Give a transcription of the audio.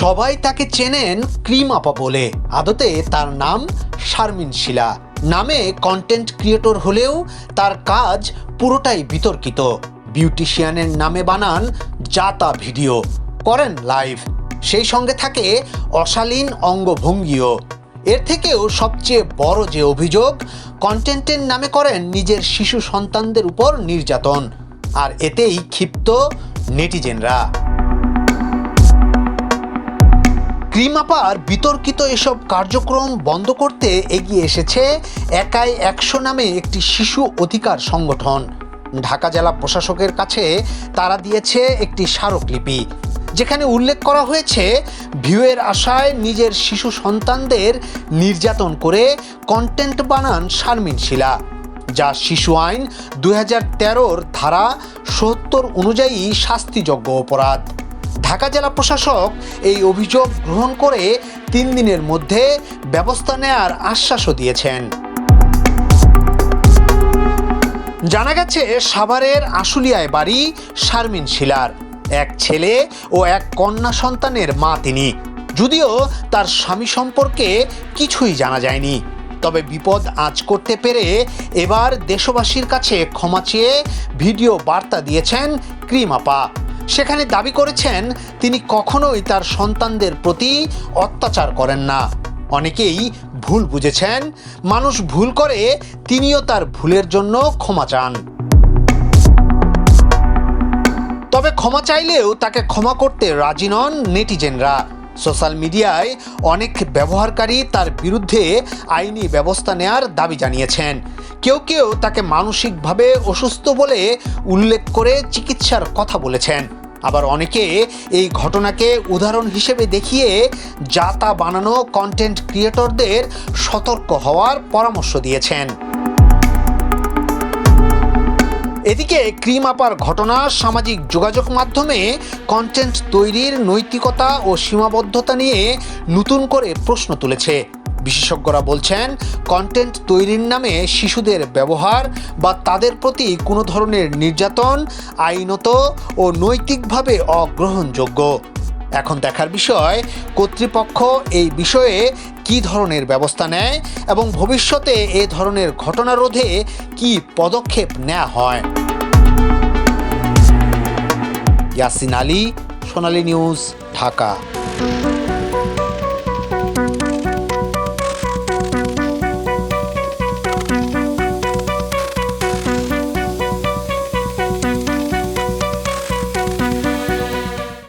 সবাই তাকে চেনেন ক্রিম আপা বলে। আদতে তার নাম শারমিন শিলা। নামে কন্টেন্ট ক্রিয়েটর হলেও তার কাজ পুরোটাই বিতর্কিত। বিউটিশিয়ানের নামে বানান জাতা ভিডিও, করেন লাইভ সেই সঙ্গে থাকে অশালীন অঙ্গভঙ্গিও। এর থেকেও সবচেয়ে বড় যে অভিযোগ কন্টেন্টের নামে করেন নিজের শিশু সন্তানদের উপর নির্যাতন। আর এতেই ক্ষিপ্ত নেটিজেনরা। ক্রিমাপার বিতর্কিত এসব কার্যক্রম বন্ধ করতে এগিয়ে এসেছে একাই একশো নামে একটি শিশু অধিকার সংগঠন। ঢাকা জেলা প্রশাসকের কাছে তারা দিয়েছে একটি স্মারকলিপি। যেখানে উল্লেখ করা হয়েছে, ভিউয়ের আশায় নিজের শিশু সন্তানদের নির্যাতন করে কন্টেন্ট বানান শারমিন শিলা, যা শিশু আইন তেরোর ধারা সত্তর অনুযায়ী শাস্তিযোগ্য অপরাধ। ঢাকা জেলা প্রশাসক এই অভিযোগ গ্রহণ করে তিন দিনের মধ্যে ব্যবস্থা নেয়ার আশ্বাসও দিয়েছেন। জানা গেছে, সাভারের আশুলিয়ায় বাড়ি শারমিন শিলার। এক ছেলে ও এক কন্যা সন্তানের মা তিনি। যদিও তার স্বামী সম্পর্কে কিছুই জানা যায়নি। তবে বিপদ আজ করতে পেরে এবার দেশবাসীর কাছে ক্ষমা চেয়ে ভিডিও বার্তা দিয়েছেন ক্রিম আপা। সেখানে দাবি করেছেন তিনি কখনোই তার সন্তানদের প্রতি অত্যাচার করেন না। অনেকেই ভুল বুঝেছেন। মানুষ ভুল করে, তিনিও তার ভুলের জন্য ক্ষমা চান। তবে ক্ষমা চাইলেও তাকে ক্ষমা করতে রাজি নন নেটিজেনরা। সোশ্যাল মিডিয়ায় অনেক ব্যবহারকারী তার বিরুদ্ধে আইনি ব্যবস্থা নেয়ার দাবি জানিয়েছেন। কেউ কেউ তাকে মানসিকভাবে অসুস্থ বলে উল্লেখ করে চিকিৎসার কথা বলেছেন। আবার অনেকে এই ঘটনাকে উদাহরণ হিসেবে দেখিয়ে জাতা বানানো কন্টেন্ট ক্রিয়েটরদের সতর্ক হওয়ার পরামর্শ দিয়েছেন। এদিকে ক্রিম আপার ঘটনা সামাজিক যোগাযোগ মাধ্যমে কন্টেন্ট তৈরির নৈতিকতা ও সীমাবদ্ধতা নিয়ে নতুন করে প্রশ্ন তুলেছে। বিশেষজ্ঞরা বলছেন কন্টেন্ট তৈরির নামে শিশুদের ব্যবহার বা তাদের প্রতি কোনো ধরনের নির্যাতন আইনত ও নৈতিকভাবে অগ্রহণযোগ্য। এখন দেখার বিষয়, কর্তৃপক্ষ এই বিষয়ে কী ধরনের ব্যবস্থা নেয় এবং ভবিষ্যতে এ ধরনের ঘটনা রোধে কী পদক্ষেপ নেওয়া হয়? ইয়াসিন আলী, সোনালী নিউজ, ঢাকা।